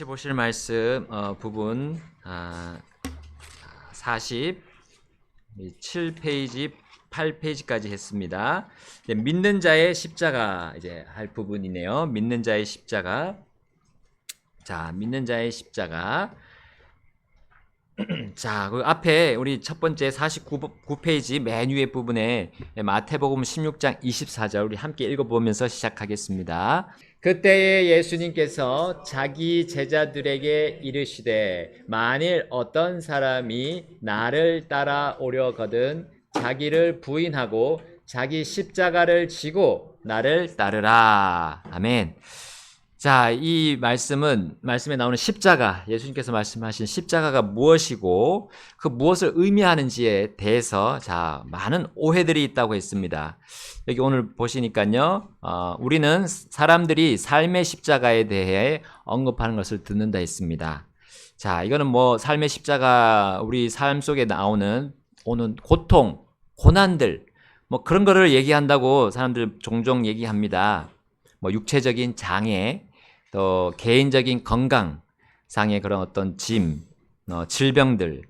같이 보실 말씀 어, 부분 아, 47페이지 8페이지까지 했습니다. 믿는 자의 십자가 이제 할 부분이네요. 믿는 자의 십자가. 자, 믿는 자의 십자가. 자, 그 앞에 우리 첫 번째 49페이지 맨 위에 부분에 마태복음 16장 24절 우리 함께 읽어보면서 시작하겠습니다. 그때에 예수님께서 자기 제자들에게 이르시되 만일 어떤 사람이 나를 따라오려거든 자기를 부인하고 자기 십자가를 지고 나를 따르라. 아멘. 자, 이 말씀은 말씀에 나오는 십자가, 예수님께서 말씀하신 십자가가 무엇이고 그 무엇을 의미하는지에 대해서 자, 많은 오해들이 있다고 했습니다. 여기 오늘 보시니까요. 어, 우리는 사람들이 삶의 십자가에 대해 언급하는 것을 듣는다 했습니다. 자, 이거는 뭐 삶의 십자가 우리 삶 속에 나오는 오는 고통, 고난들 뭐 그런 거를 얘기한다고 사람들 종종 얘기합니다. 뭐 육체적인 장애, 또 개인적인 건강 상의 그런 어떤 짐, 어, 질병들,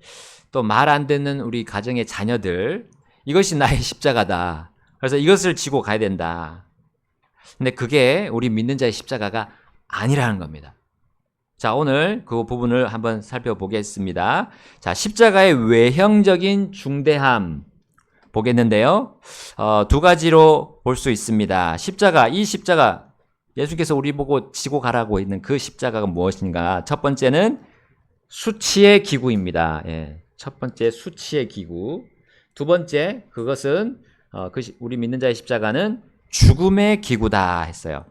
또 말 안 듣는 우리 가정의 자녀들, 이것이 나의 십자가다. 그래서 이것을 지고 가야 된다. 근데 그게 우리 믿는 자의 십자가가 아니라는 겁니다. 자, 오늘 그 부분을 한번 살펴보겠습니다. 자, 십자가의 외형적인 중대함 보겠는데요. 어, 두 가지로 볼 수 있습니다. 십자가, 이 십자가, 예수께서 우리 보고 지고 가라고 있는 그 십자가가 무엇인가? 첫 번째는 수치의 기구입니다. 예, 첫 번째 수치의 기구. 두 번째, 그것은 어, 그 시- 우리 믿는 자의 십자가는 죽음의 기구다 했어요.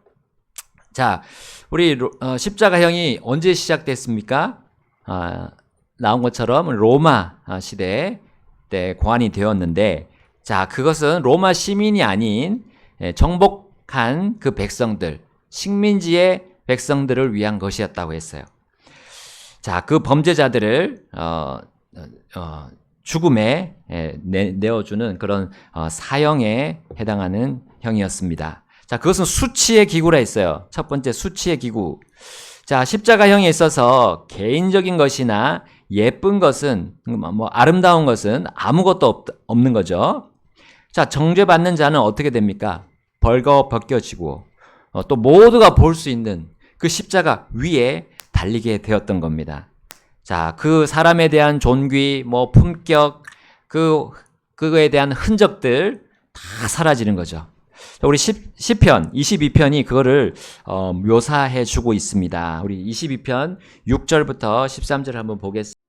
자, 우리 로- 어, 십자가형이 언제 시작됐습니까? 아, 나온 것처럼 로마 아, 시대 때 고안이 되었는데, 자, 그것은 로마 시민이 아닌 예, 정복한 그 백성들, 식민지의 백성들을 위한 것이었다고 했어요. 자, 그 범죄자들을 어, 어, 어, 죽음에 예, 내, 내어주는 그런 어, 사형에 해당하는 형이었습니다. 자, 그것은 수치의 기구라 했어요. 첫 번째 수치의 기구. 자, 십자가형에 있어서 개인적인 것이나 예쁜 것은 뭐 아름다운 것은 아무것도 없, 없는 거죠. 자, 정죄받는 자는 어떻게 됩니까? 벌거 벗겨지고 어, 또 모두가 볼 수 있는 그 십자가 위에 달리게 되었던 겁니다. 자, 그 사람에 대한 존귀, 뭐 품격, 그 그거에 대한 흔적들 다 사라지는 거죠. 자, 우리 10, 10 편, 22편이 그거를 어, 묘사해 주고 있습니다. 우리 22편 6절부터 13절 한번 보겠습니다.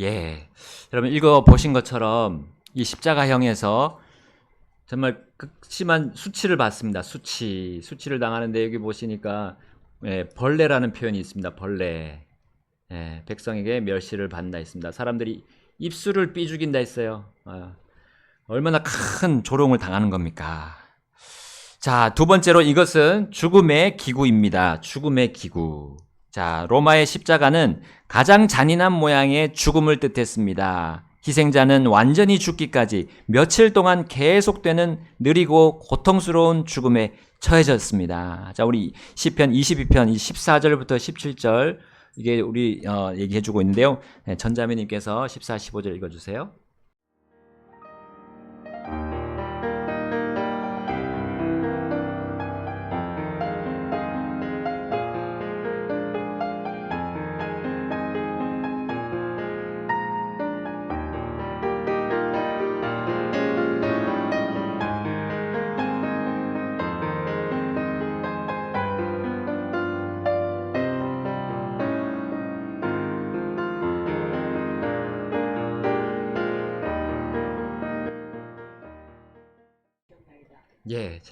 예. 여러분 읽어 보신 것처럼 이 십자가형에서 정말 극심한 수치를 받습니다. 수치. 수치를 당하는데 여기 보시니까 예, 벌레라는 표현이 있습니다. 벌레. 예, 백성에게 멸시를 받는다 했습니다. 사람들이 입술을 삐죽인다 했어요. 아, 얼마나 큰 조롱을 당하는 겁니까? 자, 두 번째로 이것은 죽음의 기구입니다. 죽음의 기구. 자, 로마의 십자가는 가장 잔인한 모양의 죽음을 뜻했습니다. 희생자는 완전히 죽기까지 며칠 동안 계속되는 느리고 고통스러운 죽음에 처해졌습니다. 자, 우리 시편 22편 14절부터 17절 이게 우리 어, 얘기해 주고 있는데요. 네, 전자매님께서 14, 15절 읽어 주세요.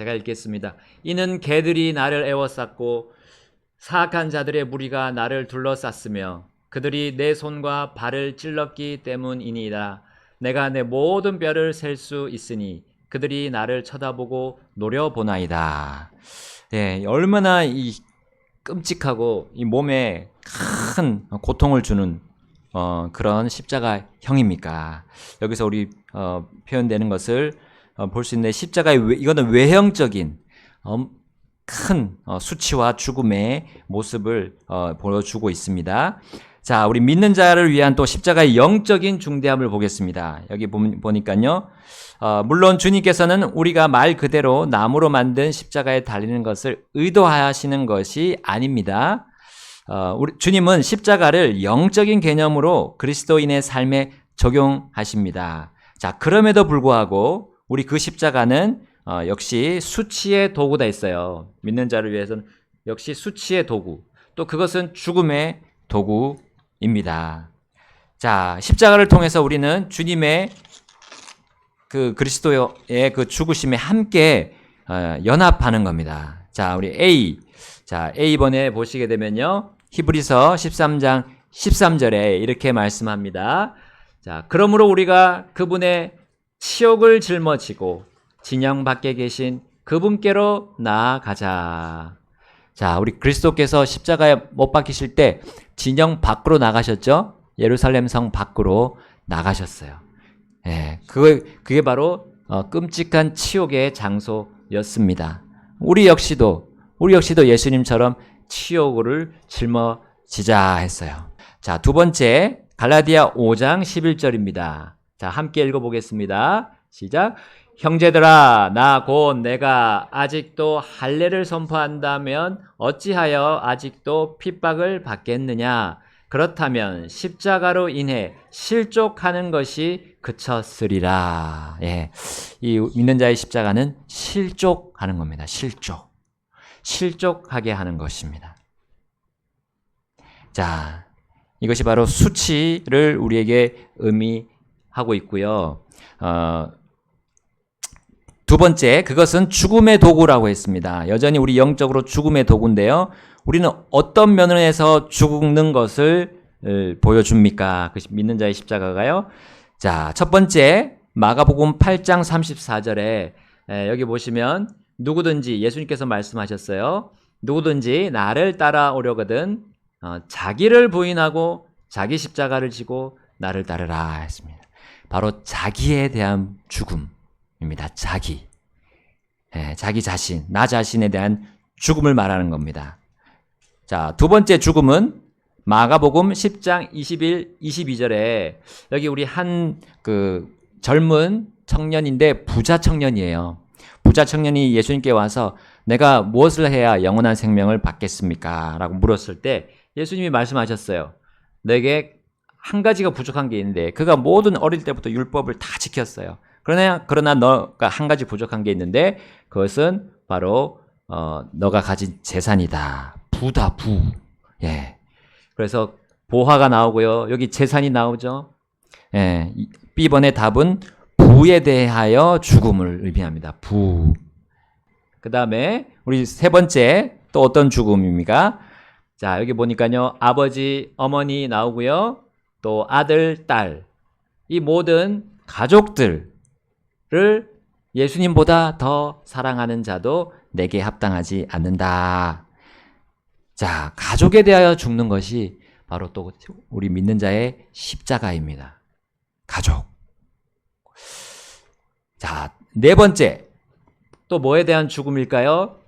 제가 읽겠습니다. 이는 개들이 나를 애워쌌고 사악한 자들의 무리가 나를 둘러쌌으며 그들이 내 손과 발을 찔렀기 때문이니이다. 내가 내 모든 뼈를 셀 수 있으니 그들이 나를 쳐다보고 노려보나이다. 예, 얼마나 이 끔찍하고 이 몸에 큰 고통을 주는 어, 그런 십자가 형입니까? 여기서 우리 어, 표현되는 것을 어, 볼 수 있는데 십자가의 외, 이거는 외형적인 어, 큰 어, 수치와 죽음의 모습을 어, 보여주고 있습니다. 자, 우리 믿는 자를 위한 또 십자가의 영적인 중대함을 보겠습니다. 여기 보- 보니까요. 어, 물론 주님께서는 우리가 말 그대로 나무로 만든 십자가에 달리는 것을 의도하시는 것이 아닙니다. 어, 우리 주님은 십자가를 영적인 개념으로 그리스도인의 삶에 적용하십니다. 자, 그럼에도 불구하고 우리 그 십자가는 어, 역시 수치의 도구다 했어요. 믿는 자를 위해서는 역시 수치의 도구. 또 그것은 죽음의 도구입니다. 자, 십자가를 통해서 우리는 주님의 그 그리스도의 그 죽으심에 함께 어, 연합하는 겁니다. 자, 우리 A. 자, A번에 보시게 되면요. 히브리서 13장 13절에 이렇게 말씀합니다. 자, 그러므로 우리가 그분의 치욕을 짊어지고 진영 밖에 계신 그분께로 나아가자. 자, 우리 그리스도께서 십자가에 못 박히실 때 진영 밖으로 나가셨죠? 예루살렘 성 밖으로 나가셨어요. 예, 그게, 그게 바로 어, 끔찍한 치욕의 장소였습니다. 우리 역시도, 우리 역시도 예수님처럼 치욕을 짊어지자 했어요. 자, 두 번째, 갈라디아 5장 11절입니다. 자, 함께 읽어보겠습니다. 시작. 형제들아, 나 곧 내가 아직도 할례를 선포한다면 어찌하여 아직도 핍박을 받겠느냐? 그렇다면 십자가로 인해 실족하는 것이 그쳤으리라. 예. 이 믿는 자의 십자가는 실족하는 겁니다. 실족. 실족하게 하는 것입니다. 자, 이것이 바로 수치를 우리에게 의미 하고 있고요. 어, 두 번째, 그것은 죽음의 도구라고 했습니다. 여전히 우리 영적으로 죽음의 도구인데요. 우리는 어떤 면에서 죽는 것을 어, 보여줍니까? 그 믿는 자의 십자가가요. 자, 첫 번째, 마가복음 8장 34절에 여기 보시면 누구든지 예수님께서 말씀하셨어요. 누구든지 나를 따라오려거든 어, 자기를 부인하고 자기 십자가를 지고 나를 따르라 했습니다. 바로 자기에 대한 죽음입니다. 자기. 예, 자기 자신, 나 자신에 대한 죽음을 말하는 겁니다. 자, 두 번째 죽음은 마가복음 10장 21, 22절에 여기 우리 한 그 젊은 청년인데 부자 청년이에요. 부자 청년이 예수님께 와서 내가 무엇을 해야 영원한 생명을 받겠습니까? 라고 물었을 때 예수님이 말씀하셨어요. 내게 한 가지가 부족한 게 있는데 그가 모든 어릴 때부터 율법을 다 지켰어요. 그러나 그러나 너가 한 가지 부족한 게 있는데 그것은 바로 어, 너가 가진 재산이다. 부다 부. 예. 그래서 보화가 나오고요. 여기 재산이 나오죠. 예. 이- B번의 답은 부에 대하여 죽음을 의미합니다. 부. 그 다음에 우리 세 번째 또 어떤 죽음입니까? 자, 여기 보니까요. 아버지, 어머니 나오고요. 또 아들, 딸. 이 모든 가족들을 예수님보다 더 사랑하는 자도 내게 합당하지 않는다. 자, 가족에 대하여 죽는 것이 바로 또 우리 믿는 자의 십자가입니다. 가족. 자, 네 번째. 또 뭐에 대한 죽음일까요?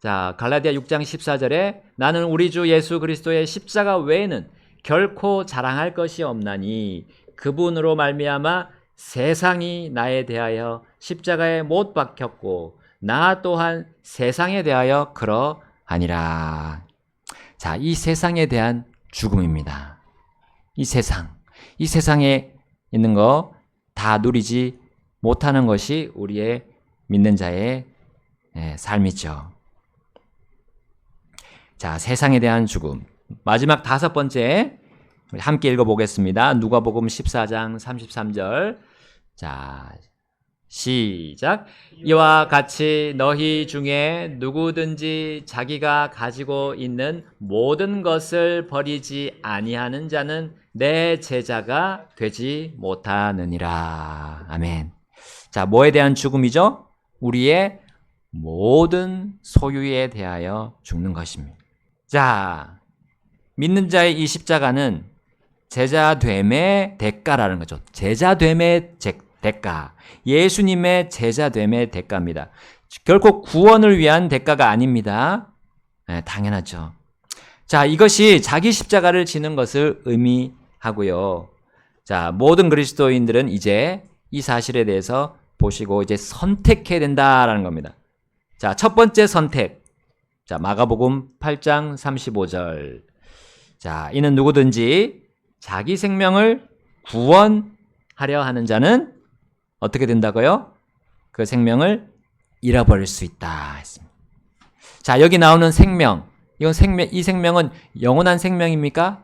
자, 갈라디아 6장 14절에 나는 우리 주 예수 그리스도의 십자가 외에는 결코 자랑할 것이 없나니 그분으로 말미암아 세상이 나에 대하여 십자가에 못 박혔고 나 또한 세상에 대하여 그러하니라. 자, 이 세상에 대한 죽음입니다. 이 세상, 이 세상에 있는 거 다 누리지 못하는 것이 우리의 믿는 자의 예, 삶이죠. 자, 세상에 대한 죽음. 마지막 다섯 번째, 함께 읽어보겠습니다. 누가복음 14장 33절. 자, 시작. 이와 같이 너희 중에 누구든지 자기가 가지고 있는 모든 것을 버리지 아니하는 자는 내 제자가 되지 못하느니라. 아멘. 자, 뭐에 대한 죽음이죠? 우리의 모든 소유에 대하여 죽는 것입니다. 자, 믿는 자의 이 십자가는 제자됨의 대가라는 거죠. 제자됨의 대가. 예수님의 제자됨의 대가입니다. 결코 구원을 위한 대가가 아닙니다. 네, 당연하죠. 자, 이것이 자기 십자가를 지는 것을 의미하고요. 자, 모든 그리스도인들은 이제 이 사실에 대해서 보시고 이제 선택해야 된다라는 겁니다. 자, 첫 번째 선택. 자, 마가복음 8장 35절. 자, 이는 누구든지 자기 생명을 구원하려 하는 자는 어떻게 된다고요? 그 생명을 잃어버릴 수 있다. 했습니다. 자, 여기 나오는 생명. 이건 생명, 이 생명은 영원한 생명입니까?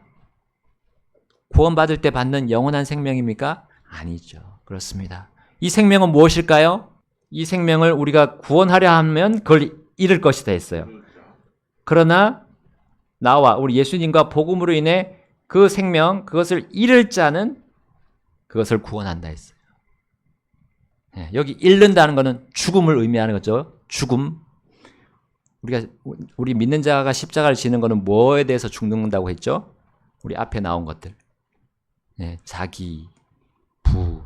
구원받을 때 받는 영원한 생명입니까? 아니죠. 그렇습니다. 이 생명은 무엇일까요? 이 생명을 우리가 구원하려 하면 그걸 잃을 것이다 했어요. 그러나 나와 우리 예수님과 복음으로 인해 그 생명, 그것을 잃을 자는 그것을 구원한다 했어요. 예, 여기 잃는다는 것은 죽음을 의미하는 거죠. 죽음. 우리가 우리 믿는 자가 십자가를 지는 것은 뭐에 대해서 죽는다고 했죠? 우리 앞에 나온 것들. 예, 자기, 부,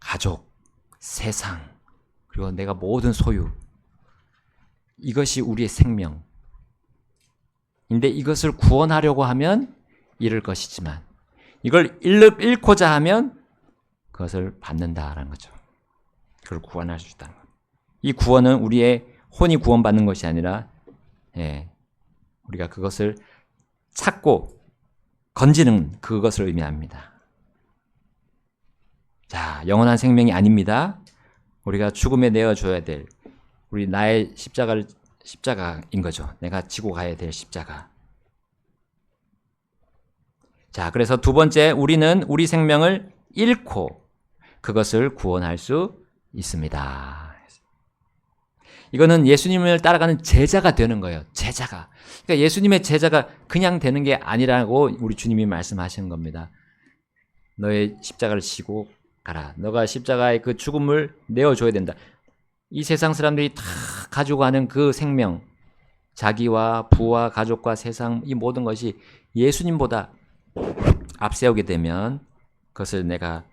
가족, 세상, 그리고 내가 모든 소유. 이것이 우리의 생명. 인데 이것을 구원하려고 하면 잃을 것이지만 이걸 잃고자 하면 그것을 받는다라는 거죠. 그걸 구원할 수 있다는 것. 이 구원은 우리의 혼이 구원받는 것이 아니라 예, 우리가 그것을 찾고 건지는 그것을 의미합니다. 자, 영원한 생명이 아닙니다. 우리가 죽음에 내어줘야 될 우리 나의 십자가를 십자가인 거죠. 내가 지고 가야 될 십자가. 자, 그래서 두 번째, 우리는 우리 생명을 잃고 그것을 구원할 수 있습니다. 이거는 예수님을 따라가는 제자가 되는 거예요. 제자가. 그러니까 예수님의 제자가 그냥 되는 게 아니라고 우리 주님이 말씀하시는 겁니다. 너의 십자가를 지고 가라. 너가 십자가의 그 죽음을 내어줘야 된다. 이 세상 사람들이 다 가지고 가는 그 생명, 자기와 부와 가족과 세상 이 모든 것이 예수님보다 앞세우게 되면 그것을 내가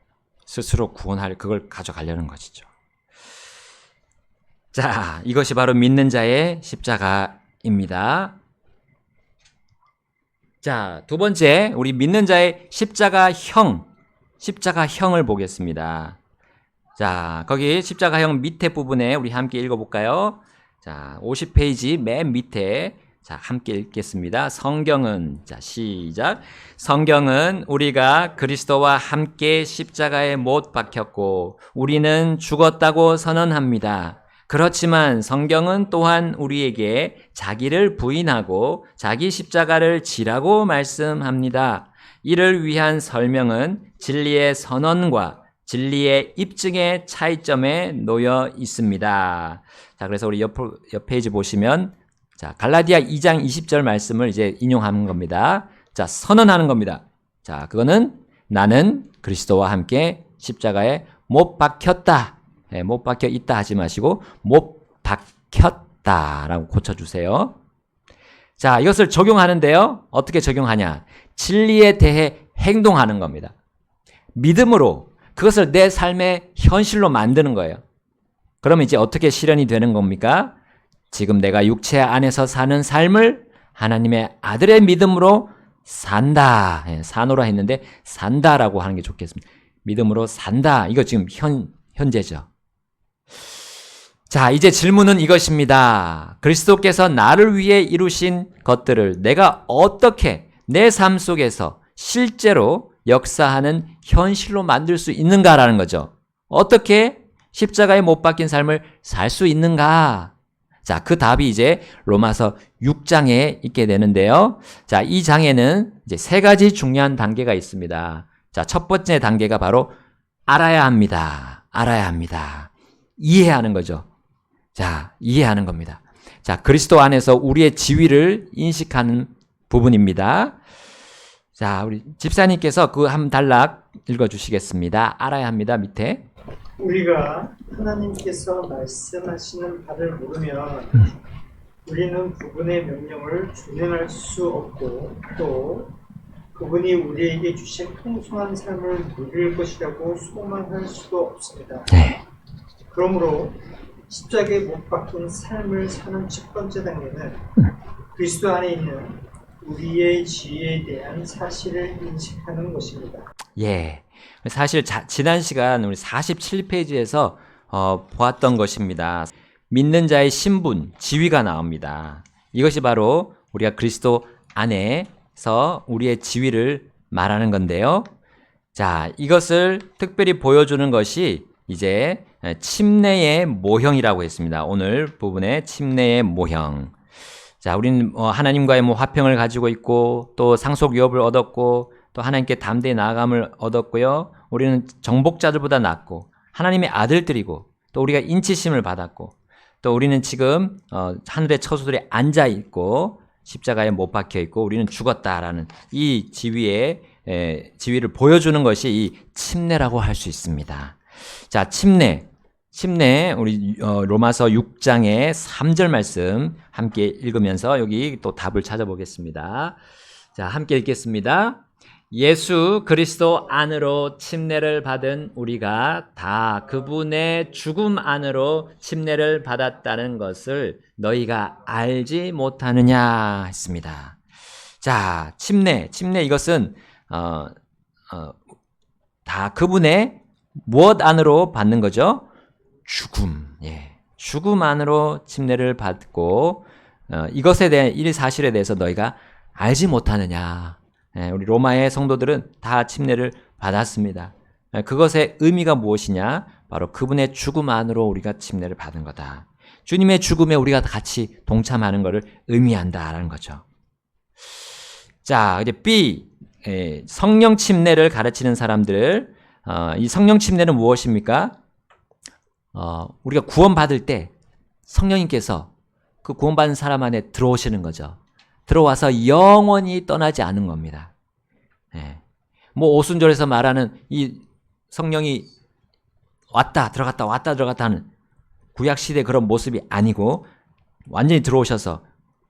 스스로 구원할 그걸 가져가려는 것이죠. 자, 이것이 바로 믿는 자의 십자가입니다. 자, 두 번째, 우리 믿는 자의 십자가형, 십자가형을 보겠습니다. 자, 거기 십자가형 밑에 부분에 우리 함께 읽어볼까요? 자, 50페이지 맨 밑에 자, 함께 읽겠습니다. 성경은 자, 시작. 성경은 우리가 그리스도와 함께 십자가에 못 박혔고 우리는 죽었다고 선언합니다. 그렇지만 성경은 또한 우리에게 자기를 부인하고 자기 십자가를 지라고 말씀합니다. 이를 위한 설명은 진리의 선언과 진리의 입증의 차이점에 놓여 있습니다. 자, 그래서 우리 옆, 옆 페이지 보시면 자, 갈라디아 2장 20절 말씀을 이제 인용하는 겁니다. 자, 선언하는 겁니다. 자, 그거는 나는 그리스도와 함께 십자가에 못 박혔다. 네, 못 박혀 있다 하지 마시고 못 박혔다라고 고쳐 주세요. 자, 이것을 적용하는데요. 어떻게 적용하냐? 진리에 대해 행동하는 겁니다. 믿음으로 그것을 내 삶의 현실로 만드는 거예요. 그러면 이제 어떻게 실현이 되는 겁니까? 지금 내가 육체 안에서 사는 삶을 하나님의 아들의 믿음으로 산다. 예, 산오라 했는데 산다라고 하는 게 좋겠습니다. 믿음으로 산다. 이거 지금 현, 현재죠. 자, 이제 질문은 이것입니다. 그리스도께서 나를 위해 이루신 것들을 내가 어떻게 내 삶 속에서 실제로 역사하는 현실로 만들 수 있는가라는 거죠. 어떻게 십자가에 못 박힌 삶을 살 수 있는가? 자, 그 답이 이제 로마서 6장에 있게 되는데요. 자, 이 장에는 이제 세 가지 중요한 단계가 있습니다. 자, 첫 번째 단계가 바로 알아야 합니다. 알아야 합니다. 이해하는 거죠. 자, 이해하는 겁니다. 자, 그리스도 안에서 우리의 지위를 인식하는 부분입니다. 자, 우리 집사님께서 그 한 단락 읽어 주시겠습니다. 알아야 합니다. 밑에. 우리가 하나님께서 말씀하시는 바를 모르면 우리는 그분의 명령을 준행할 수 없고 또 그분이 우리에게 주신 풍성한 삶을 누릴 것이라고 소망할 수도 없습니다. 네. 그러므로 십자가에 못 박힌 삶을 사는 첫 번째 단계는 그리스도 안에 있는 우리의 지혜에 대한 사실을 인식하는 것입니다. 예. 사실 자- 지난 시간 우리 47페이지에서 어, 보았던 것입니다. 믿는 자의 신분, 지위가 나옵니다. 이것이 바로 우리가 그리스도 안에서 우리의 지위를 말하는 건데요. 자, 이것을 특별히 보여주는 것이 이제 침례의 모형이라고 했습니다. 오늘 부분의 침례의 모형. 자, 우리는 어, 하나님과의 뭐 화평을 가지고 있고 또 상속 유업을 얻었고 또 하나님께 담대히 나아감을 얻었고요. 우리는 정복자들보다 낫고 하나님의 아들들이고 또 우리가 인치심을 받았고 또 우리는 지금 어, 하늘의 처소들이 앉아 있고 십자가에 못 박혀 있고 우리는 죽었다라는 이 지위의 에, 지위를 보여주는 것이 이 침례라고 할 수 있습니다. 자, 침례. 침례 우리 어, 로마서 6장의 3절 말씀 함께 읽으면서 여기 또 답을 찾아보겠습니다. 자, 함께 읽겠습니다. 예수 그리스도 안으로 침례를 받은 우리가 다 그분의 죽음 안으로 침례를 받았다는 것을 너희가 알지 못하느냐 했습니다. 자, 침례, 침례 이것은 어, 어, 다 그분의 무엇 안으로 받는 거죠? 죽음. 예. 죽음 안으로 침례를 받고 어, 이것에 대한 이 사실에 대해서 너희가 알지 못하느냐. 예, 우리 로마의 성도들은 다 침례를 받았습니다. 예, 그것의 의미가 무엇이냐? 바로 그분의 죽음 안으로 우리가 침례를 받은 거다. 주님의 죽음에 우리가 같이 동참하는 것을 의미한다라는 거죠. 자, 이제 B 예, 성령 침례를 가르치는 사람들, 어, 이 성령 침례는 무엇입니까? 어, 우리가 구원받을 때 성령님께서 그 구원받은 사람 안에 들어오시는 거죠. 들어와서 영원히 떠나지 않은 겁니다. 예. 뭐 오순절에서 말하는 이 성령이 왔다 들어갔다 왔다 들어갔다 하는 구약 시대 그런 모습이 아니고 완전히 들어오셔서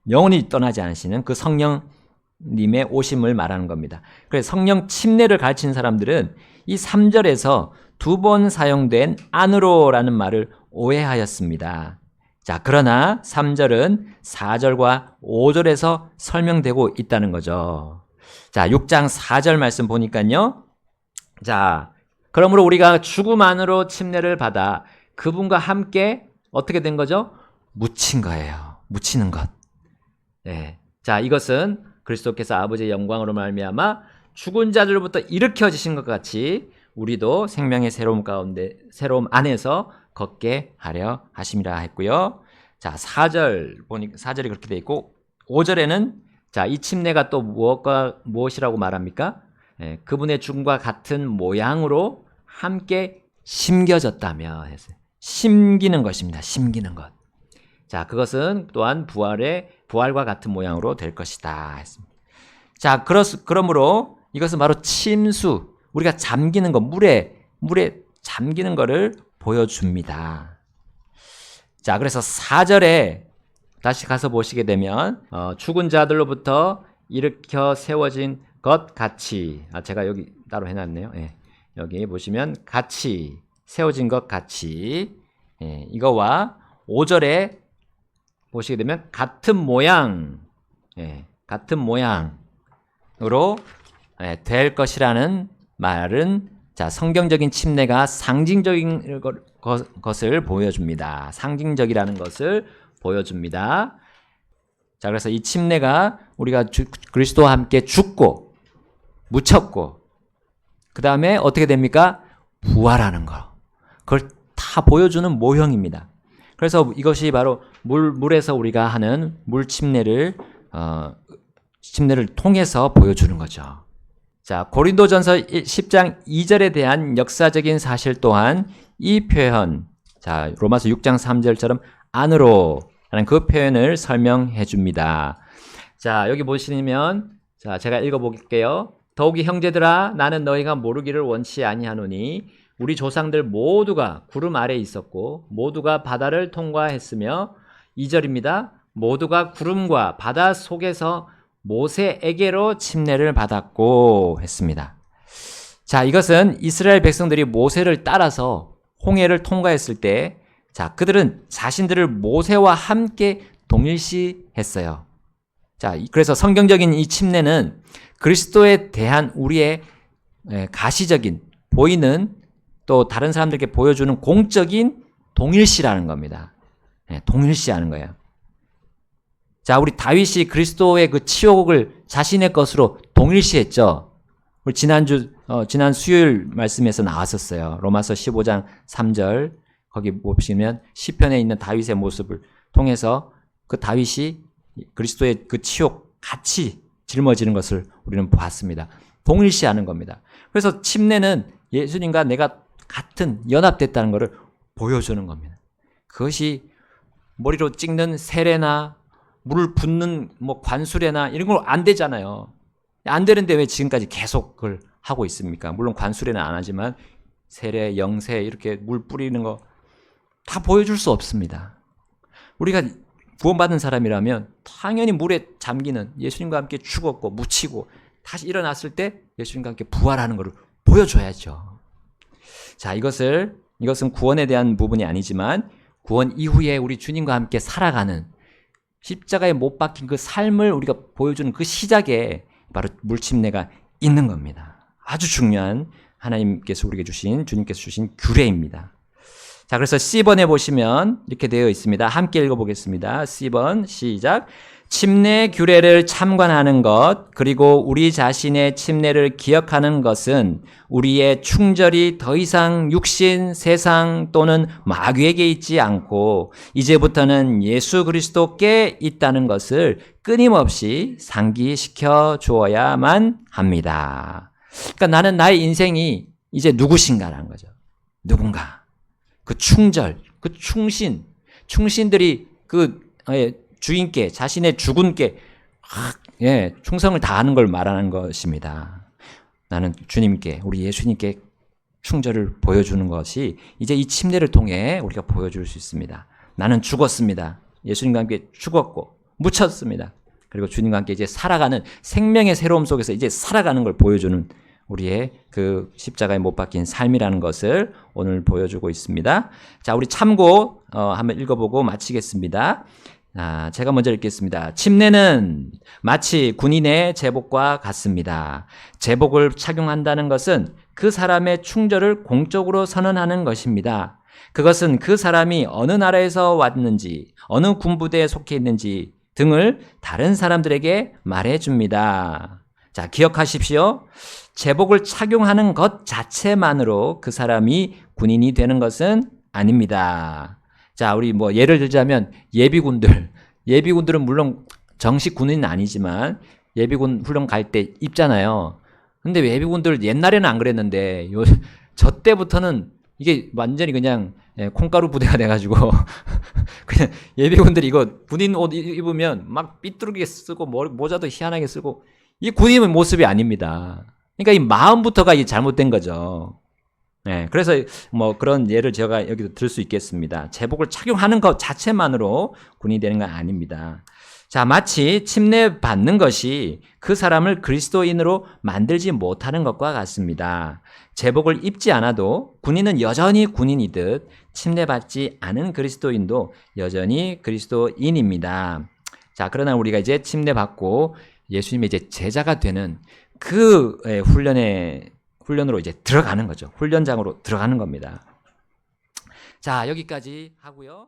영원히 떠나지 않으시는 그 성령님의 오심을 말하는 겁니다. 그래서 성령 침례를 가르치는 사람들은 이 3절에서 두 번 사용된 안으로라는 말을 오해하였습니다. 자, 그러나 3절은 4절과 5절에서 설명되고 있다는 거죠. 자, 6장 4절 말씀 보니까요. 자, 그러므로 우리가 죽음 안으로 침례를 받아 그분과 함께 어떻게 된 거죠? 묻힌 거예요. 묻히는 것. 네. 자, 이것은 그리스도께서 아버지의 영광으로 말미암아 죽은 자들로부터 일으켜지신 것 같이 우리도 생명의 새로움 가운데 새로움 안에서 걷게 하려 하심이라 했고요. 자, 4절 보니 4절이 그렇게 돼 있고 5절에는 자, 이 침례가 또 무엇과 무엇이라고 말합니까? 예, 그분의 죽음과 같은 모양으로 함께 심겨졌다며 했어요. 심기는 것입니다. 심기는 것. 자, 그것은 또한 부활의 부활과 같은 모양으로 될 것이다 했습니다. 자, 그렇, 그러므로 이것은 바로 침수, 우리가 잠기는 것, 물에 물에 잠기는 것을 보여줍니다. 자, 그래서 4절에 다시 가서 보시게 되면 어, 죽은 자들로부터 일으켜 세워진 것 같이 아 제가 여기 따로 해놨네요. 예. 여기 보시면 같이 세워진 것 같이 예, 이거와 5절에 보시게 되면 같은 모양 예, 같은 모양으로 예, 될 것이라는 말은 자 성경적인 침례가 상징적인 것을 보여줍니다. 상징적이라는 것을 보여줍니다. 자 그래서 이 침례가 우리가 주- 그리스도와 함께 죽고 묻혔고 그 다음에 어떻게 됩니까? 부활하는 거. 그걸 다 보여주는 모형입니다. 그래서 이것이 바로 물 물에서 우리가 하는 물 침례를 어, 침례를 통해서 보여주는 거죠. 자, 고린도전서 10장 2절에 대한 역사적인 사실 또한 이 표현, 자, 로마서 6장 3절처럼 안으로 라는 그 표현을 설명해 줍니다. 자, 여기 보시면 자, 제가 읽어 볼게요. 더욱이 형제들아 나는 너희가 모르기를 원치 아니하노니 우리 조상들 모두가 구름 아래 있었고 모두가 바다를 통과했으며 2절입니다. 모두가 구름과 바다 속에서 모세에게로 침례를 받았고 했습니다. 자, 이것은 이스라엘 백성들이 모세를 따라서 홍해를 통과했을 때 자, 그들은 자신들을 모세와 함께 동일시했어요. 자, 이- 그래서 성경적인 이 침례는 그리스도에 대한 우리의 예, 가시적인 보이는 또 다른 사람들에게 보여주는 공적인 동일시라는 겁니다. 예, 동일시하는 거예요. 자, 우리 다윗이 그리스도의 그 치욕을 자신의 것으로 동일시했죠. 우리 지난주 어, 지난 수요일 말씀에서 나왔었어요. 로마서 15장 3절 거기 보시면 시편에 있는 다윗의 모습을 통해서 그 다윗이 그리스도의 그 치욕 같이 짊어지는 것을 우리는 보았습니다. 동일시하는 겁니다. 그래서 침례는 예수님과 내가 같은 연합됐다는 것을 보여주는 겁니다. 그것이 머리로 찍는 세례나 물을 붓는 뭐 관수례나 이런 거안 되잖아요. 안 되는데 왜 지금까지 계속 그걸 하고 있습니까? 물론 관수례는 안 하지만 세례, 영세 이렇게 물 뿌리는 거 다 보여줄 수 없습니다. 우리가 구원받은 사람이라면 당연히 물에 잠기는 예수님과 함께 죽었고 묻히고 다시 일어났을 때 예수님과 함께 부활하는 것을 보여줘야죠. 자, 이것을 이것은 구원에 대한 부분이 아니지만 구원 이후에 우리 주님과 함께 살아가는 십자가에 못 박힌 그 삶을 우리가 보여주는 그 시작에 바로 물침례가 있는 겁니다. 아주 중요한 하나님께서 우리에게 주신 주님께서 주신 규례입니다. 자, 그래서 C번에 보시면 이렇게 되어 있습니다. 함께 읽어보겠습니다. C번 시작. 침례 규례를 참관하는 것, 그리고 우리 자신의 침례를 기억하는 것은 우리의 충절이 더 이상 육신, 세상 또는 마귀에게 있지 않고 이제부터는 예수 그리스도께 있다는 것을 끊임없이 상기시켜 주어야만 합니다. 그러니까 나는 나의 인생이 이제 누구신가라는 거죠. 누군가. 그 충절, 그 충신, 충신들이 그 예, 주인께 자신의 주군께 확, 예, 충성을 다하는 걸 말하는 것입니다. 나는 주님께 우리 예수님께 충절을 보여주는 것이 이제 이 침례를 통해 우리가 보여줄 수 있습니다. 나는 죽었습니다. 예수님과 함께 죽었고 묻혔습니다. 그리고 주님과 함께 이제 살아가는 생명의 새로움 속에서 이제 살아가는 걸 보여주는 우리의 그 십자가에 못 박힌 삶이라는 것을 오늘 보여주고 있습니다. 자, 우리 참고 어, 한번 읽어보고 마치겠습니다. 아, 제가 먼저 읽겠습니다. 침례는 마치 군인의 제복과 같습니다. 제복을 착용한다는 것은 그 사람의 충절을 공적으로 선언하는 것입니다. 그것은 그 사람이 어느 나라에서 왔는지, 어느 군부대에 속해 있는지 등을 다른 사람들에게 말해 줍니다. 자, 기억하십시오. 제복을 착용하는 것 자체만으로 그 사람이 군인이 되는 것은 아닙니다. 자, 우리 뭐 예를 들자면 예비군들. 예비군들은 물론 정식 군인은 아니지만 예비군 훈련 갈 때 입잖아요. 근데 예비군들 옛날에는 안 그랬는데 요, 저 때부터는 이게 완전히 그냥 예, 콩가루 부대가 돼가지고 그냥 예비군들이 이거 군인 옷 입- 입으면 막 삐뚤게 쓰고 모자도 희한하게 쓰고 이 군인의 모습이 아닙니다. 그러니까 이 마음부터가 이 잘못된 거죠. 예, 그래서 뭐 그런 예를 제가 여기도 들수 있겠습니다. 제복을 착용하는 것 자체만으로 군인이 되는 건 아닙니다. 자, 마치 침례 받는 것이 그 사람을 그리스도인으로 만들지 못하는 것과 같습니다. 제복을 입지 않아도 군인은 여전히 군인이듯 침례 받지 않은 그리스도인도 여전히 그리스도인입니다. 자, 그러나 우리가 이제 침례 받고 예수님의 이제 제자가 되는 그 예, 훈련에 훈련으로 이제 들어가는 거죠. 훈련장으로 들어가는 겁니다. 자, 여기까지 하고요.